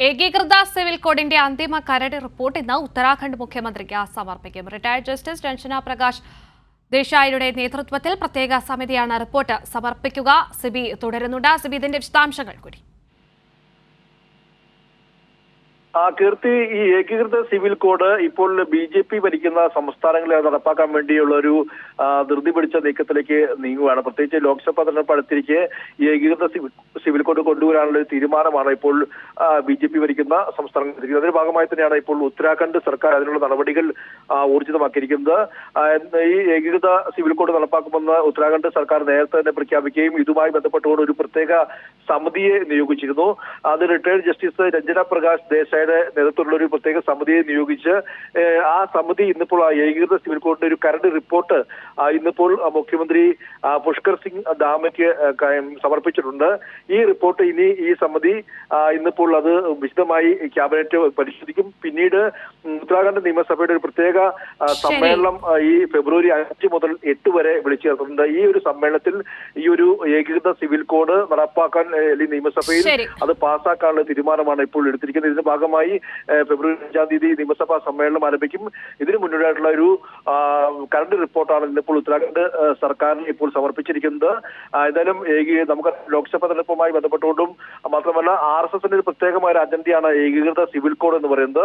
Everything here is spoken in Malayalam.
ഏകീകൃത സിവിൽ കോഡിന്റെ അന്തിമ കരട് റിപ്പോർട്ട് ഇന്ന് ഉത്തരാഖണ്ഡ് മുഖ്യമന്ത്രിക്ക് സമർപ്പിക്കും. റിട്ടയർഡ് ജസ്റ്റിസ് രഞ്ജന പ്രകാശ് ദേശായിയുടെ നേതൃത്വത്തിൽ പ്രത്യേക സമിതിയാണ് റിപ്പോർട്ട് സമർപ്പിക്കുക. സിബി തുടരുന്നുണ്ട്. സിബി ഇതിന്റെ വിശദാംശങ്ങൾ കൂടി ആ കീർത്തി ഈ ഏകീകൃത സിവിൽ കോഡ് ഇപ്പോൾ ബി ജെ പി ഭരിക്കുന്ന സംസ്ഥാനങ്ങളെ നടപ്പാക്കാൻ വേണ്ടിയുള്ള ഒരു ആ, ധൃതി പിടിച്ച നീക്കത്തിലേക്ക് നീങ്ങുകയാണ്. പ്രത്യേകിച്ച് ലോക്സഭാ തെരഞ്ഞെടുപ്പ് അടുത്തിരിക്കെ ഏകീകൃത സിവിൽ കോഡ് കൊണ്ടുവരാനുള്ള ഒരു തീരുമാനമാണ് ഇപ്പോൾ ബി ജെ പി ഭരിക്കുന്ന സംസ്ഥാനങ്ങൾ അതിന്റെ ഭാഗമായി തന്നെയാണ് ഇപ്പോൾ ഉത്തരാഖണ്ഡ് സർക്കാർ അതിനുള്ള നടപടികൾ ഊർജിതമാക്കിയിരിക്കുന്നത്. ഈ ഏകീകൃത സിവിൽ കോഡ് നടപ്പാക്കുമെന്ന് ഉത്തരാഖണ്ഡ് സർക്കാർ നേരത്തെ തന്നെ പ്രഖ്യാപിക്കുകയും ഇതുമായി ബന്ധപ്പെട്ടുകൊണ്ട് ഒരു പ്രത്യേക സമിതിയെ നിയോഗിച്ചിരുന്നു. അത് റിട്ടയർഡ് ജസ്റ്റിസ് രഞ്ജന പ്രകാശ് ദേശായിയുടെ നേതൃത്വത്തിലുള്ള ഒരു പ്രത്യേക സമിതിയെ നിയോഗിച്ച് ആ സമിതി ഇന്നിപ്പോൾ ആ ഏകീകൃത സിവിൽ കോഡിന്റെ ഒരു കരട് റിപ്പോർട്ട് ഇന്നിപ്പോൾ മുഖ്യമന്ത്രി പുഷ്കർ സിംഗ് ധാമയ്ക്ക് ആ, സമർപ്പിച്ചിട്ടുണ്ട്. ഈ റിപ്പോർട്ട് ഇനി ഈ സമിതി ഇന്നിപ്പോൾ അത് വിശദമായി ക്യാബിനറ്റ് പരിശോധിക്കും. പിന്നീട് ഉത്തരാഖണ്ഡ് നിയമസഭയുടെ ഒരു പ്രത്യേക സമ്മേളനം ഈ ഫെബ്രുവരി അഞ്ച് മുതൽ എട്ട് വരെ വിളിച്ചു ചേർത്തിട്ടുണ്ട്. ഈ ഒരു സമ്മേളനത്തിൽ ഈ ഒരു ഏകീകൃത സിവിൽ കോഡ് നടപ്പാക്കാൻ നിയമസഭയിൽ അത് പാസ്സാക്കാനുള്ള തീരുമാനമാണ് ഇപ്പോൾ എടുത്തിരിക്കുന്നത്. ഇതിന്റെ ഭാഗമായി ഏഹ്, ഫെബ്രുവരി അഞ്ചാം തീയതി നിയമസഭാ സമ്മേളനം ആരംഭിക്കും. ഇതിനു മുന്നോടിയായിട്ടുള്ള ഒരു കറണ്ട് റിപ്പോർട്ടാണ് ഇന്നിപ്പോൾ ഉത്തരാഖണ്ഡ് സർക്കാരിന് ഇപ്പോൾ സമർപ്പിച്ചിരിക്കുന്നത്. എന്തായാലും നമുക്ക് ലോക്സഭാ തെരഞ്ഞെടുപ്പുമായി ബന്ധപ്പെട്ടുകൊണ്ടും മാത്രമല്ല ആർ എസ് എസിന്റെ ഒരു പ്രത്യേകമായ ഒരു അജണ്ടയാണ് ഏകീകൃത സിവിൽ കോഡ് എന്ന് പറയുന്നത്.